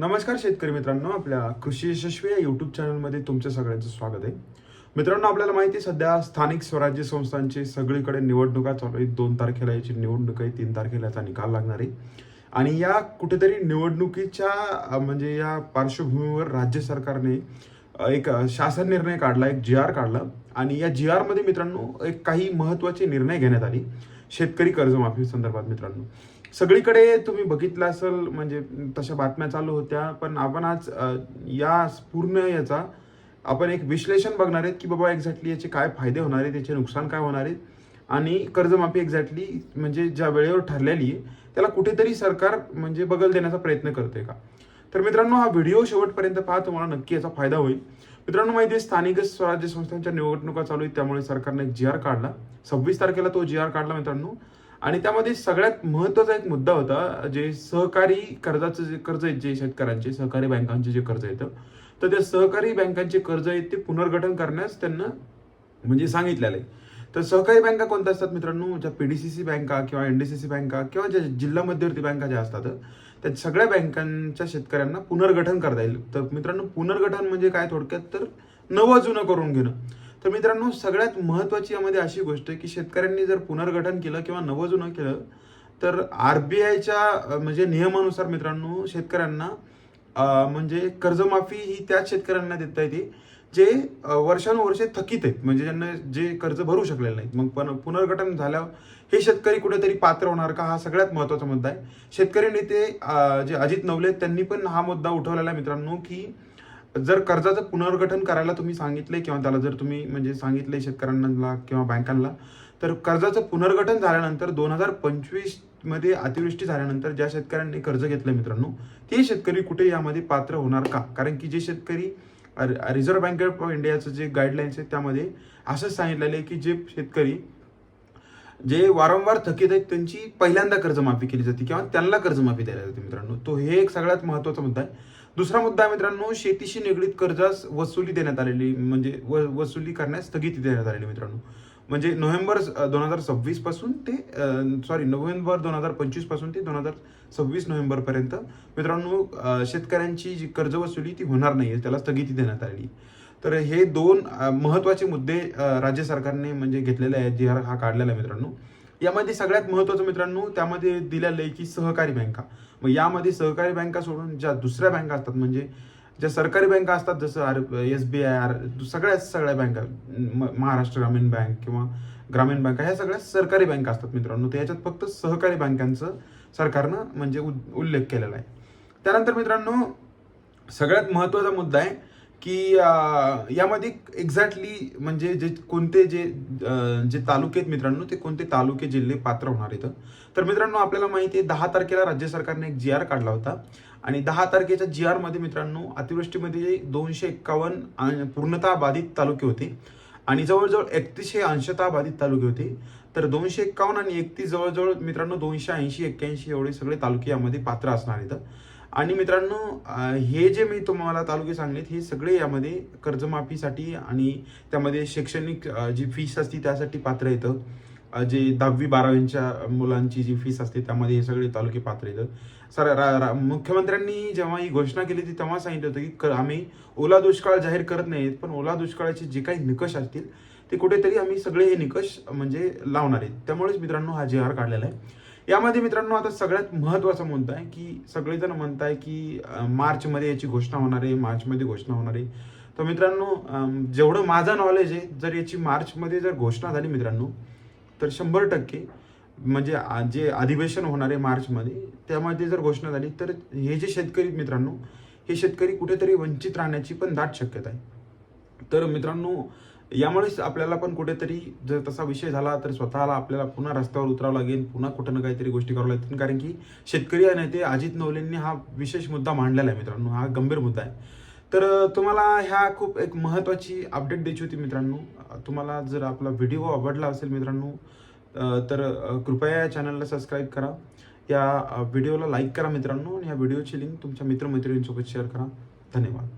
नमस्कार शेतकरी मित्रांनो आपल्या कृषी यशस्वी या यूट्यूब चॅनलमध्ये तुमच्या सगळ्यांचं स्वागत आहे. मित्रांनो आपल्याला माहिती आहे सध्या स्थानिक स्वराज्य संस्थांची सगळीकडे निवडणुका चालू आहेत. दोन तारखेला याची निवडणूक आहे तीन तारखेला याचा निकाल लागणार आहे. आणि या कुठेतरी निवडणुकीच्या म्हणजे या पार्श्वभूमीवर राज्य सरकारने एक शासन निर्णय काढला एक जी आर काढला. आणि या जी आरमध्ये मित्रांनो एक काही महत्त्वाचे निर्णय घेण्यात आले. शेतकरी कर्जमाफी संदर्भात मित्रांनो. सगळीकडे तुम्ही बघितलं असेल म्हणजे तशा बातम्या चालू होत्या पण आपण आज या पूर्ण याचा आपण एक विश्लेषण बघणार आहेत की बाबा एक्झॅक्टली याचे काय फायदे होणार आहेत याचे नुकसान काय होणार आहेत आणि कर्जमाफी एक्झॅक्टली म्हणजे ज्या वेळेवर ठरलेली आहे त्याला कुठेतरी सरकार म्हणजे बगल देण्याचा प्रयत्न करते का? तर मित्रांनो हा व्हिडिओ शेवटपर्यंत पहा तुम्हाला नक्की याचा फायदा होईल. मित्रांनो माहिती आहे स्थानिक स्वराज्य संस्थांच्या निवडणुका चालू आहेत. त्यामुळे सरकारने एक जी आर काढला. सव्वीस तारखेला तो जी आर काढला मित्रांनो. आणि त्यामध्ये सगळ्यात महत्त्वाचा एक मुद्दा होता जे सहकारी कर्जाचं जे कर्ज आहेत जे शेतकऱ्यांचे सहकारी बँकांचे जे कर्ज येतं तर त्या सहकारी बँकांचे कर्ज आहेत ते पुनर्गठन करण्यास त्यांना म्हणजे सांगितलेलं आहे. तर सहकारी बँका कोणत्या असतात मित्रांनो? ज्या पी डी सी सी बँका किंवा एन डी सी सी बँका किंवा ज्या जिल्हा मध्यवर्ती बँका ज्या असतात त्या सगळ्या बँकांच्या शेतकऱ्यांना पुनर्गठन करता येईल. तर मित्रांनो पुनर्गठन म्हणजे काय थोडक्यात? तर नवं जुनं करून घेणं. तर मित्रांनो सगळ्यात महत्वाची यामध्ये अशी गोष्ट आहे की शेतकऱ्यांनी जर पुनर्गठन केलं किंवा नवं जुनं केलं तर आर बी आयच्या म्हणजे नियमानुसार मित्रांनो शेतकऱ्यांना म्हणजे कर्जमाफी ही त्याच शेतकऱ्यांना देता येते. जे वर्षानुवर्षे थकीत आहेत म्हणजे ज्यांना जे कर्ज भरू शकलेले नाहीत. मग पण पुनर्गठन झाल्यावर हे शेतकरी कुठेतरी पात्र होणार का? हा सगळ्यात महत्त्वाचा मुद्दा आहे. शेतकरी नेते जे अजित नवले आहेत, त्यांनी पण हा मुद्दा उठवलेला आहे मित्रांनो की जर कर्जाचं पुनर्गठन करायला तुम्ही सांगितले किंवा त्याला जर तुम्ही म्हणजे सांगितले शेतकऱ्यांना किंवा बँकांना तर कर्जाचं पुनर्गठन झाल्यानंतर दोन हजार पंचवीसमध्ये अतिवृष्टी झाल्यानंतर ज्या शेतकऱ्यांनी कर्ज घेतलं मित्रांनो ते शेतकरी कुठे यामध्ये पात्र होणार का? कारण की जे शेतकरी रिझर्व्ह बँक ऑफ इंडियाचं जे गाईडलाईन्स आहेत त्यामध्ये असंच सांगितलेलं आहे की जे शेतकरी जे वारंवार थकीत आहेत त्यांची पहिल्यांदा कर्जमाफी केली जाते किंवा त्यांना कर्जमाफी द्यायला जाते मित्रांनो. तो हे एक सगळ्यात महत्त्वाचा मुद्दा आहे. दुसरा मुद्दा मित्रांनो शेतीशी निगडीत कर्जास वसुली देण्यात आलेली म्हणजे व वसुली करण्यास स्थगिती देण्यात आलेली मित्रांनो. म्हणजे नोव्हेंबर दोन हजार सव्वीसपासून ते सॉरी नोव्हेंबर दोन हजार पंचवीसपासून ते दोन हजार सव्वीस नोव्हेंबर पर्यंत मित्रांनो शेतकऱ्यांची जी कर्ज वसुली ती होणार नाही त्याला स्थगिती देण्यात आली तर हे दोन महत्त्वाचे मुद्दे राज्य सरकारने म्हणजे घेतलेले आहेत जी हा काढलेला आहे मित्रांनो. यामध्ये सगळ्यात महत्त्वाचं मित्रांनो त्यामध्ये दिलेलं आहे की सहकारी बँका. मग यामध्ये सहकारी बँका सोडून ज्या दुसऱ्या बँका असतात म्हणजे ज्या सरकारी बँका असतात जसं R S B I R सगळ्याच सगळ्या बँका म- महाराष्ट्र ग्रामीण बँक किंवा ग्रामीण बँका ह्या सगळ्या सरकारी बँका असतात मित्रांनो. तर याच्यात फक्त सहकारी बँकांचं सरकारनं म्हणजे उद- उल्लेख केलेला आहे. त्यानंतर मित्रांनो सगळ्यात महत्त्वाचा मुद्दा आहे की यामध्ये एक्झॅक्टली म्हणजे जे कोणते जे जे तालुके आहेत मित्रांनो ते कोणते तालुके जिल्हे पात्र होणार इथं तर मित्रांनो आपल्याला माहिती आहे दहा तारखेला राज्य सरकारने एक जी आर काढला होता. आणि दहा तारखेच्या जी आरमध्ये मित्रांनो अतिवृष्टीमध्ये दोनशे एक्कावन्न पूर्णतः बाधित तालुके होते. आणि जवळजवळ एकतीसशे अंशतः बाधित तालुके होते. तर दोनशे एक्कावन्न आणि एकतीस जवळजवळ मित्रांनो दोनशे ऐंशी एक्क्याऐंशी एवढे सगळे तालुके यामध्ये पात्र असणार इथं आणि मित्रांनो हे जे मी तुम्हाला तालुके सांगलेत हे सगळे यामध्ये कर्जमाफीसाठी आणि त्यामध्ये शैक्षणिक जी फीस असते त्यासाठी पात्र येतं. जे दहावी बारावीच्या मुलांची जी फीस असते त्यामध्ये हे सगळे तालुके पात्र येतं. सर रा- रा- मुख्यमंत्र्यांनी जेव्हा ही घोषणा केली होती तेव्हा सांगितलं होतं की क- आम्ही ओला दुष्काळ जाहीर करत नाहीत पण ओला दुष्काळाचे जे काही निकष असतील ते कुठेतरी आम्ही सगळे हे निकष म्हणजे लावणार आहेत. त्यामुळेच मित्रांनो हा जे आर काढलेला आहे. यामध्ये मित्रांनो आता सगळ्यात महत्त्वाचा मुद्दा आहे की सगळेजण म्हणताय की मार्चमध्ये याची घोषणा होणार आहे मार्चमध्ये घोषणा होणार आहे. तर मित्रांनो जेवढं माझं नॉलेज आहे जर याची मार्चमध्ये जर घोषणा झाली मित्रांनो तर शंभर टक्के म्हणजे जे अधिवेशन होणार आहे मार्चमध्ये त्यामध्ये जर घोषणा झाली तर हे जे शेतकरी मित्रांनो हे शेतकरी कुठेतरी वंचित राहण्याची पण दाट शक्यता आहे. तर मित्रांनो यामुळेच आपल्याला पण कुठेतरी जर तसा विषय झाला तर स्वतःला आपल्याला पुन्हा रस्त्यावर उतरावं लागेल पुन्हा कुठं ना काहीतरी गोष्टी करावं लागतील कारण की शेतकरी आणि नेते अजित नवलेंनी हा विशेष मुद्दा मांडलेला आहे मित्रांनो हा गंभीर मुद्दा आहे. तर तुम्हाला ह्या खूप एक महत्त्वाची अपडेट द्यायची होती मित्रांनो. तुम्हाला जर आपला व्हिडिओ आवडला असेल मित्रांनो तर कृपया या चॅनलला सबस्क्राईब करा. या व्हिडिओला लाईक करा मित्रांनो आणि या व्हिडिओची लिंक तुमच्या मित्रमैत्रिणींसोबत शेअर करा. धन्यवाद.